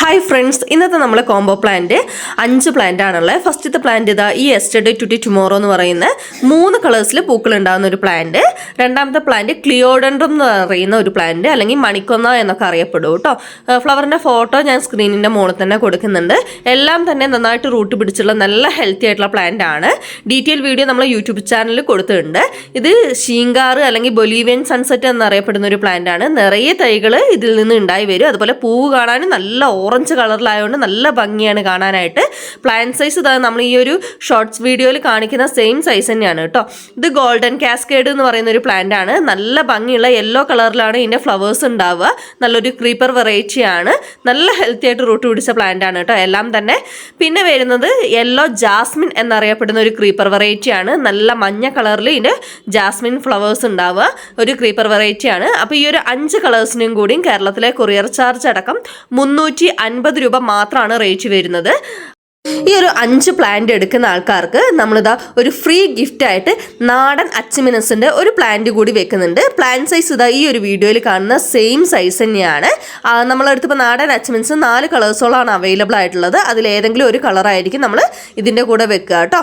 Hi friends ഇന്നത്തെ നമ്മൾ combo plant അഞ്ച് പ്ലാന്റ് ആണുള്ളത്. ഫസ്റ്റത്തെ പ്ലാന്റ് ഇതാ ഈ എസ്റ്റർഡേ ടു ടുമോറോ എന്ന് പറയുന്ന മൂന്ന് കളേഴ്സിൽ പൂക്കൾ ഉണ്ടാകുന്ന ഒരു പ്ലാന്റ് രണ്ടാമത്തെ പ്ലാന്റ് ക്ലിയോഡൻഡ്രം എന്ന് പറയുന്ന ഒരു പ്ലാന്റ് അല്ലെങ്കിൽ മണിക്കൊന്ന എന്നൊക്കെ അറിയപ്പെടും കേട്ടോ. ഫ്ലവറിന്റെ ഫോട്ടോ ഞാൻ സ്ക്രീനിന്റെ മുകളിൽ തന്നെ കൊടുക്കുന്നുണ്ട്. എല്ലാം തന്നെ നന്നായിട്ട് റൂട്ട് പിടിച്ചുള്ള നല്ല ഹെൽത്തി ആയിട്ടുള്ള പ്ലാന്റ് ആണ്. ഡീറ്റെയിൽ വീഡിയോ നമ്മൾ യൂട്യൂബ് ചാനലിൽ കൊടുത്തിട്ടുണ്ട്. ഇത് ഷീങ്കാർ അല്ലെങ്കിൽ ബൊലീവിയൻ സൺസെറ്റ് എന്നറിയപ്പെടുന്ന ഒരു പ്ലാന്റ് ആണ്. നിറയെ തൈകൾ ഇതിൽ നിന്ന് ഉണ്ടായി വരും. അതുപോലെ പൂവ് കാണാനും നല്ല ഓറഞ്ച് കളറിലായതുകൊണ്ട് നല്ല ഭംഗിയാണ് കാണാനായിട്ട്. പ്ലാന്റ് സൈസ് ഇതാ നമ്മൾ ഈ ഒരു ഷോർട്ട്സ് വീഡിയോയിൽ കാണിക്കുന്ന സെയിം സൈസ് തന്നെയാണ് കേട്ടോ. ഇത് ഗോൾഡൻ കാസ്കേഡ് എന്ന് പറയുന്ന ഒരു പ്ലാന്റ് ആണ്. നല്ല ഭംഗിയുള്ള യെല്ലോ കളറിലാണ് ഇതിന്റെ ഫ്ലവേഴ്സ് ഉണ്ടാവുക. നല്ലൊരു ക്രീപ്പർ വെറൈറ്റിയാണ് നല്ല ഹെൽത്തി ആയിട്ട് റൂട്ട് പിടിച്ച പ്ലാന്റ് ആണ് കേട്ടോ. എല്ലാം തന്നെ. പിന്നെ വരുന്നത് യെല്ലോ ജാസ്മിൻ എന്നറിയപ്പെടുന്ന ഒരു ക്രീപ്പർ വെറൈറ്റിയാണ് നല്ല മഞ്ഞ കളറിൽ ഇതിന്റെ ജാസ്മിൻ ഫ്ലവേഴ്സ് ഉണ്ടാവുക. ഒരു ക്രീപ്പർ വെറൈറ്റിയാണ് അപ്പോൾ ഈ ഒരു അഞ്ച് കളേഴ്സിനും കൂടിയും കേരളത്തിലെ കൊറിയർ ചാർജ് അടക്കം മുന്നൂറ്റി അൻപത് രൂപ മാത്രമാണ് റേറ്റ് വരുന്നത്. ഈ ഒരു അഞ്ച് പ്ലാന്റ് എടുക്കുന്ന ആൾക്കാർക്ക് നമ്മളിതാ ഒരു ഫ്രീ ഗിഫ്റ്റ് ആയിട്ട് നാടൻ അച്ചുമിനസിന്റെ ഒരു പ്ലാന്റ് കൂടി വെക്കുന്നുണ്ട്. പ്ലാന്റ് സൈസ് ഇതാ ഈ ഒരു വീഡിയോയിൽ കാണുന്ന സെയിം സൈസ് തന്നെയാണ്. നമ്മളടുത്ത് ഇപ്പോൾ നാടൻ അച്ചുമിനസ് നാല് കളേഴ്സോളാണ് അവൈലബിൾ ആയിട്ടുള്ളത്. അതിൽ ഏതെങ്കിലും ഒരു കളറായിരിക്കും നമ്മൾ ഇതിന്റെ കൂടെ വെക്കുക കേട്ടോ.